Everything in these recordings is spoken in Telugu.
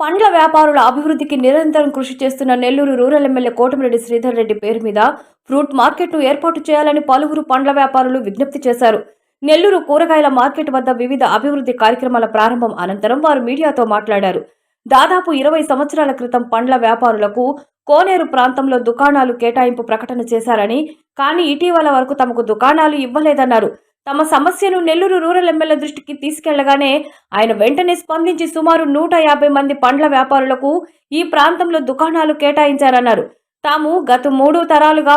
పండ్ల వ్యాపారుల అభివృద్ధికి నిరంతరం కృషి చేస్తున్న నెల్లూరు రూరల్ ఎమ్మెల్యే కోటమిరెడ్డి శ్రీధర్ రెడ్డి పేరు మీద ఫ్రూట్ మార్కెట్ను ఏర్పాటు చేయాలని పలువురు పండ్ల వ్యాపారులు విజ్ఞప్తి చేశారు. నెల్లూరు కూరగాయల మార్కెట్ వద్ద వివిధ అభివృద్ధి కార్యక్రమాల ప్రారంభం అనంతరం వారు మీడియాతో మాట్లాడారు. దాదాపు ఇరవై సంవత్సరాల క్రితం పండ్ల వ్యాపారులకు కోనేరు ప్రాంతంలో దుకాణాలు కేటాయింపు ప్రకటన చేశారని కానీ ఇటీవల వరకు తమకు దుకాణాలు ఇవ్వలేదన్నారు. తమ సమస్యను నెల్లూరు రూరల్ ఎమ్మెల్యే దృష్టికి తీసుకెళ్ళగానే ఆయన వెంటనే స్పందించి సుమారు నూట యాభై మంది పండ్ల వ్యాపారులకు ఈ ప్రాంతంలో దుకాణాలు కేటాయించారన్నారు. తాము గత మూడు తరాలుగా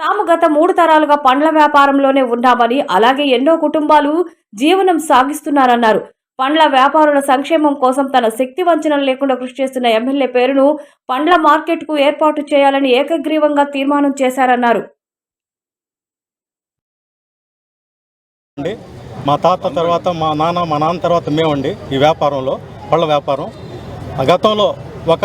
తాము గత మూడు తరాలుగా పండ్ల వ్యాపారంలోనే ఉన్నామని అలాగే ఎన్నో కుటుంబాలు జీవనం సాగిస్తున్నారన్నారు. పండ్ల వ్యాపారుల సంక్షేమం కోసం తన శక్తి వంచన లేకుండా కృషి చేస్తున్న ఎమ్మెల్యే పేరును పండ్ల మార్కెట్కు ఏర్పాటు చేయాలని ఏకగ్రీవంగా తీర్మానం చేశారన్నారు. అండి. మా తాత తర్వాత మా నాన్న మా నాన్న తర్వాత మేమండి ఈ వ్యాపారంలో పళ్ళ వ్యాపారం. ఆ గతంలో ఒక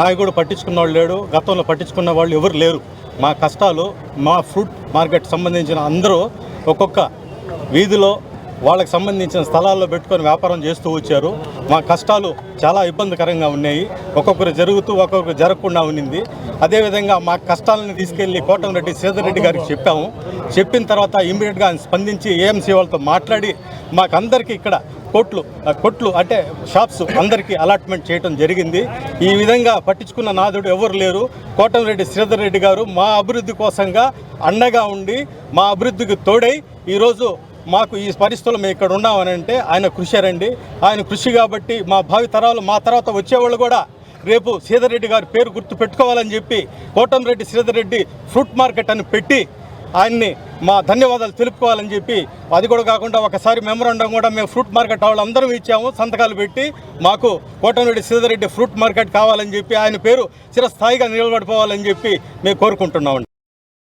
నాయకుడు పట్టించుకున్న వాళ్ళు లేడు గతంలో పట్టించుకున్న వాళ్ళు ఎవరు లేరు. మా కష్టాలు మా ఫ్రూట్ మార్కెట్ సంబంధించిన అందరూ ఒక్కొక్క వీధిలో వాళ్ళకి సంబంధించిన స్థలాల్లో పెట్టుకొని వ్యాపారం చేస్తూ వచ్చారు. మా కష్టాలు చాలా ఇబ్బందికరంగా ఉన్నాయి. ఒక్కొక్కరు జరుగుతూ ఒక్కొక్కరు జరగకుండా ఉన్నింది. అదేవిధంగా మా కష్టాలను తీసుకెళ్ళి కోటంరెడ్డి సీతారెడ్డి గారికి చెప్పాము. చెప్పిన తర్వాత ఇమీడియట్గా ఆయన స్పందించి ఏఎంసీ వాళ్ళతో మాట్లాడి మాకందరికీ ఇక్కడ కొట్లు కొట్లు అంటే షాప్స్ అందరికీ అలాట్మెంట్ చేయడం జరిగింది. ఈ విధంగా పట్టించుకున్న నాదుడు ఎవరు లేరు. కోటంరెడ్డి శ్రీధర్ రెడ్డి గారు మా అభివృద్ధి కోసంగా అండగా ఉండి మా అభివృద్ధికి తోడై ఈరోజు మాకు ఈ పరిస్థితుల్లో మేము ఇక్కడ ఉన్నామని అంటే ఆయన కృషి రండి ఆయన కృషి కాబట్టి మా భావి తరాలు మా తర్వాత వచ్చేవాళ్ళు కూడా రేపు శ్రీధర్ గారి పేరు గుర్తు పెట్టుకోవాలని చెప్పి కోటంరెడ్డి శ్రీధర్ రెడ్డి ఫ్రూట్ మార్కెట్ అని పెట్టి ఆయన్ని మా ధన్యవాదాలు తెలుపుకోవాలని చెప్పి అది కూడా కాకుండా ఒకసారి మెమరాండం కూడా మేము ఫ్రూట్ మార్కెట్ వాళ్ళందరం ఇచ్చాము సంతకాలు పెట్టి మాకు కోటంరెడ్డి శ్రీధర్ ఫ్రూట్ మార్కెట్ కావాలని చెప్పి ఆయన పేరు చిరస్థాయిగా నిలబడిపోవాలని చెప్పి మేము కోరుకుంటున్నామండి.